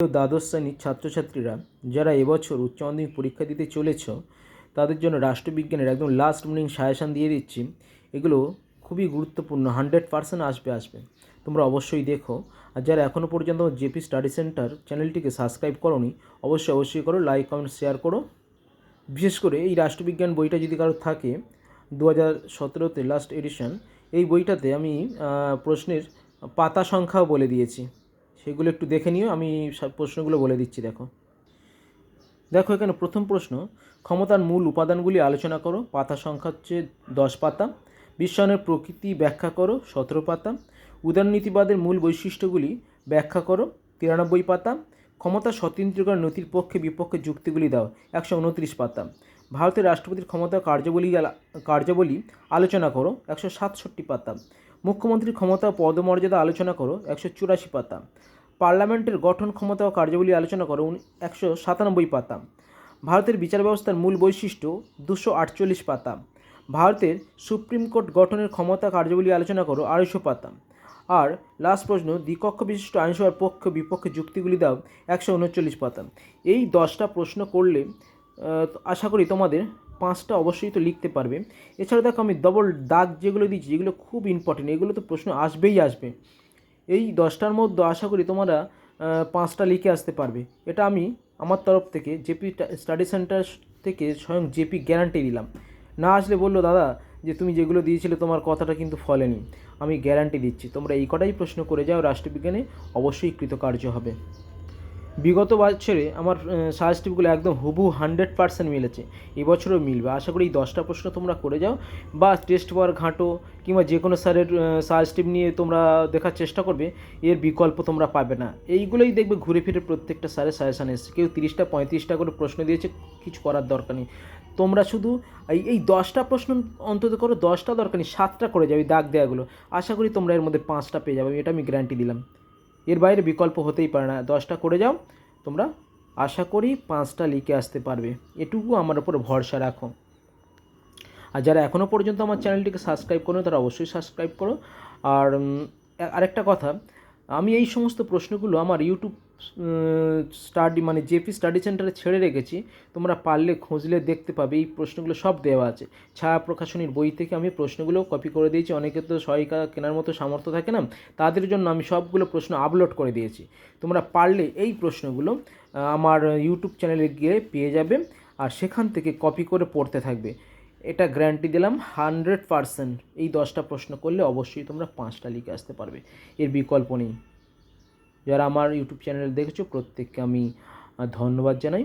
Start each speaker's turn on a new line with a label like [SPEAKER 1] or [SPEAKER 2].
[SPEAKER 1] দ্বাদশ শ্রেণির ছাত্রছাত্রীরা যারা এবছর উচ্চ মাধ্যমিক পরীক্ষা দিতে চলেছ, তাদের জন্য রাষ্ট্রবিজ্ঞানের একদম লাস্ট মিনিং সাজেশান দিয়ে দিচ্ছি। এগুলো খুবই গুরুত্বপূর্ণ হান্ড্রেড পার্সেন্ট আসবে আসবে। তোমরা অবশ্যই দেখো। আর যারা এখনও পর্যন্ত জেপি স্টাডি সেন্টার চ্যানেলটিকে সাবস্ক্রাইব করোনি, অবশ্যই অবশ্যই করো লাইক কমেন্ট শেয়ার করো। বিশেষ করে এই রাষ্ট্রবিজ্ঞান বইটা যদি কারও থাকে দু হাজার সতেরোতে লাস্ট এডিশন এই বইটাতে আমি প্রশ্নের পাতা সংখ্যাও বলে দিয়েছি। সেগুলো একটু দেখে নিও, আমি সব প্রশ্নগুলো বলে দিচ্ছি, দেখো। দেখো এখানে প্রথম প্রশ্ন, ক্ষমতার মূল উপাদানগুলি আলোচনা করো, পাতা সংখ্যা হচ্ছে দশ পাতা, বিশ্বায়নের প্রকৃতি ব্যাখ্যা করো, সতেরো পাতা, উদারনীতিবাদের মূল বৈশিষ্ট্যগুলি ব্যাখ্যা করো, তিরানব্বই পাতা, ক্ষমতা স্বতন্ত্রীকরণ নথির পক্ষে বিপক্ষে যুক্তিগুলি দাও, একশো উনত্রিশ পাতা, ভারতের রাষ্ট্রপতির ক্ষমতা কার্যাবলী কার্যাবলী আলোচনা করো, একশো সাতষট্টি পাতা মুখ্যমন্ত্রীর ক্ষমতা ও পদমর্যাদা আলোচনা করো, একশো চুরাশি পাতা। পার্লামেন্টের গঠন, ক্ষমতা ও কার্যাবলী আলোচনা করো একশো সাতানব্বই পাতা। ভারতের বিচার ব্যবস্থার মূল বৈশিষ্ট্য, দুশো আটচল্লিশ পাতা। ভারতের সুপ্রিম কোর্ট গঠনের ক্ষমতা কার্যাবলী আলোচনা করো, আড়াইশো পাতা। আর লাস্ট প্রশ্ন, দ্বিকক্ষ বিশিষ্ট আইনসভার পক্ষ বিপক্ষে যুক্তিগুলি দাও, একশো উনচল্লিশ পাতা। এই দশটা প্রশ্ন করলে আশা করি তোমাদের পাঁচটা অবশ্যই তো লিখতে পারবে। এছাড়া দেখো আমি ডবল দাগ যেগুলো দিচ্ছি যেগুলো খুব ইম্পর্টেন্ট এগুলো তো প্রশ্ন আসবেই আসবে। এই দশটার মধ্যে আশা করি তোমরা পাঁচটা লিখে আসতে পারবে। এটা আমি আমার তরফ থেকে জেপি স্টাডি সেন্টার থেকে স্বয়ং জেপি গ্যারান্টি দিলাম। না আসলে বলল, দাদা, যে তুমি যেগুলো দিয়েছিলে তোমার কথাটা কিন্তু ফলেনি। আমি গ্যারান্টি দিচ্ছি। তোমরা এই কটাই প্রশ্ন করে যাও, রাষ্ট্রবিজ্ঞানে অবশ্যই কৃতকার্য হবে। বিগত বছরে আমার সাজেস্টিভগুলো একদম হুবু হান্ড্রেড পার্সেন্ট মিলেছে। এবছরও মিলবে। আশা করি এই দশটা প্রশ্ন তোমরা করে যাও বা টেস্ট পাওয়ার ঘাঁটো কিংবা যে কোনো স্যারের সাজেস্টিভ নিয়ে তোমরা দেখার চেষ্টা করবে। এর বিকল্প তোমরা পাবে না। এইগুলোই দেখবে ঘুরে ফিরে প্রত্যেকটা স্যারের সাজেশান এসেছে। কেউ তিরিশটা, পঁয়ত্রিশটা করে প্রশ্ন দিয়েছে, কিছু করার দরকার নেই। তোমরা শুধু এই এই দশটা প্রশ্ন অন্তত করো, দশটা দরকার নেই, সাতটা করে যাবে দাগ দেওয়াগুলো আশা করি তোমরা এর মধ্যে পাঁচটা পেয়ে যাবে। এটা আমি গ্যারান্টি দিলাম। এর বাইরে বিকল্প হতেই পারে না। দশটা করে যাও। তোমরা আশা করি পাঁচটা লিখে আসতে পারবে। এটুকু আমার ওপর ভরসা রাখো। আর যারা এখনও পর্যন্ত আমার চ্যানেলটিকে সাবস্ক্রাইব করো তারা অবশ্যই সাবস্ক্রাইব করো। আর আরেকটা কথা, আমি এই সমস্ত প্রশ্নগুলো আমার ইউটিউব স্টাডি মানে জেপি স্টাডি সেন্টারে ছেড়ে রেখেছি, তোমরা পারলে খুঁজলে দেখতে পাবে, এই প্রশ্নগুলো সব দেওয়া আছে। ছায়া প্রকাশনীর বই থেকে আমি প্রশ্নগুলো কপি করে দিয়েছি, অনেকে তো সহায়িকা কেনার মতো সামর্থ্য থাকে না, তাদের জন্য আমি সবগুলো প্রশ্ন আপলোড করে দিয়েছি। তোমরা পারলে এই প্রশ্নগুলো আমার ইউটিউব চ্যানেলে গিয়ে পেয়ে যাবে আর সেখান থেকে কপি করে পড়তে থাকবে। এটা গ্যারান্টি দিলাম হান্ড্রেড পারসেন্ট এই দশটা প্রশ্ন করলে অবশ্যই তোমরা পাঁচটা লিখে আসতে পারবে। এর বিকল্প নেই। যারা আমার ইউটিউব চ্যানেল দেখেছ প্রত্যেককে আমি ধন্যবাদ জানাই।